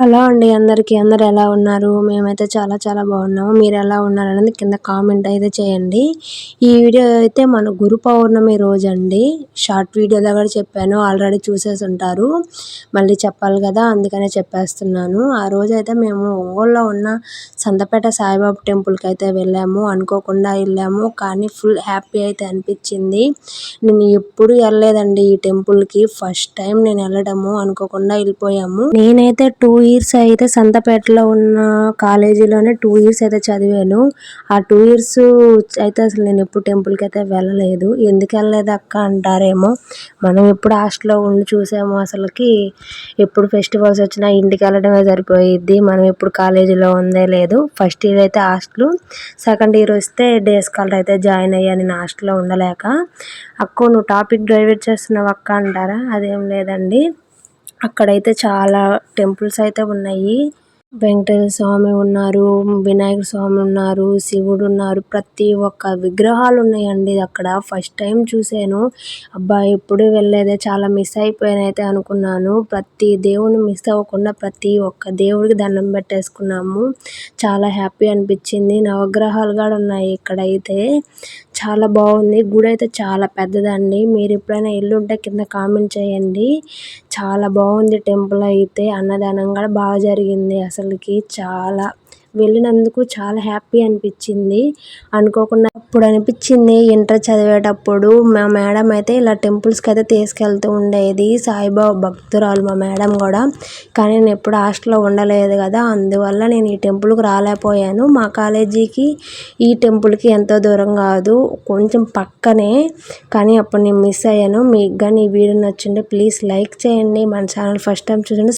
Hello అండి అందరికీ. అందరు ఎలా ఉన్నారు? మేమైతే చాలా చాలా బాగున్నాము. మీరు ఎలా ఉన్నారు అనేది కింద కామెంట్ అయితే చేయండి. ఈ వీడియో అయితే మన గురు పౌర్ణమి రోజు అండి షార్ట్ వీడియోలో కూడా చెప్పాను. ఆల్రెడీ చూసేసి ఉంటారు. మళ్ళీ చెప్పాలి కదా అందుకనే చెప్పేస్తున్నాను. ఆ రోజు అయితే మేము ఒంగోలులో ఉన్న సంతపేట సాయిబాబు టెంపుల్కి అయితే వెళ్ళాము. అనుకోకుండా వెళ్ళాము. కానీ ఫుల్ హ్యాపీ అయితే అనిపించింది. నేను ఎప్పుడు వెళ్ళలేదండి ఈ టెంపుల్కి. ఫస్ట్ టైం నేను వెళ్ళడము. అనుకోకుండా వెళ్ళిపోయాము. నేనైతే టూ ఇయర్స్ అయితే సంతపేటలో ఉన్న కాలేజీలోనే టూ ఇయర్స్ అయితే చదివాను. ఆ టూ ఇయర్స్ అయితే అసలు నేను ఎప్పుడు టెంపుల్కి అయితే వెళ్ళలేదు. ఎందుకు వెళ్ళలేదు అక్క అంటారేమో. మనం ఎప్పుడు హాస్టల్లో ఉండి చూసాము అసలుకి. ఎప్పుడు ఫెస్టివల్స్ వచ్చినా ఇంటికి వెళ్ళడమే సరిపోయిద్ది. మనం ఎప్పుడు కాలేజీలో ఉందే లేదు. ఫస్ట్ ఇయర్ అయితే హాస్టల్. సెకండ్ ఇయర్ వస్తే డే స్కాలర్ అయితే జాయిన్ అయ్యా నేను హాస్టల్లో ఉండలేక. అక్క నువ్వు టాపిక్ డ్రైవేట్ చేస్తున్నావు అక్క అంటారా? అదేం లేదండి. అక్కడైతే చాలా టెంపుల్స్ అయితే ఉన్నాయి. వెంకటేశ్వర స్వామి ఉన్నారు వినాయక స్వామి ఉన్నారు శివుడు ఉన్నారు. ప్రతి ఒక్క విగ్రహాలు ఉన్నాయండి అక్కడ. ఫస్ట్ టైం చూశాను. అబ్బా ఎప్పుడు వెళ్ళలేదే. చాలా మిస్ అయిపోయాను అయితే అనుకున్నాను. ప్రతి దేవుని మిస్ అవ్వకుండా ప్రతి ఒక్క దేవుడికి దండం పెట్టేసుకున్నాము. చాలా హ్యాపీ అనిపించింది. నవగ్రహాలు కూడా ఉన్నాయి ఇక్కడైతే. చాలా బాగుంది. గుడి అయితే చాలా పెద్దదండి. మీరు ఎప్పుడైనా ఎల్లుంటే కింద కామెంట్ చేయండి. చాలా బాగుంది టెంపుల్ అయితే. అన్నదానం కూడా బాగా జరిగింది. అసలుకి చాలా వెళ్ళినందుకు చాలా హ్యాపీ అనిపించింది. అనుకోకుండా అప్పుడు అనిపించింది ఇంటర్ చదివేటప్పుడు మా మేడం అయితే ఇలా టెంపుల్స్కి అయితే తీసుకెళ్తూ ఉండేది. సాయిబాబా భక్తురాలు మా మేడం కూడా. కానీ నేను ఎప్పుడు హాస్టల్లో ఉండలేదు కదా అందువల్ల నేను ఈ టెంపుల్కి రాలేకపోయాను. మా కాలేజీకి ఈ టెంపుల్కి ఎంతో దూరం కాదు కొంచెం పక్కనే. కానీ అప్పుడు నేను మిస్ అయ్యాను. మీకు కానీ ఈ వీడియో నచ్చింటే ప్లీజ్ లైక్ చేయండి. మన ఛానల్ ఫస్ట్ టైం చూడండి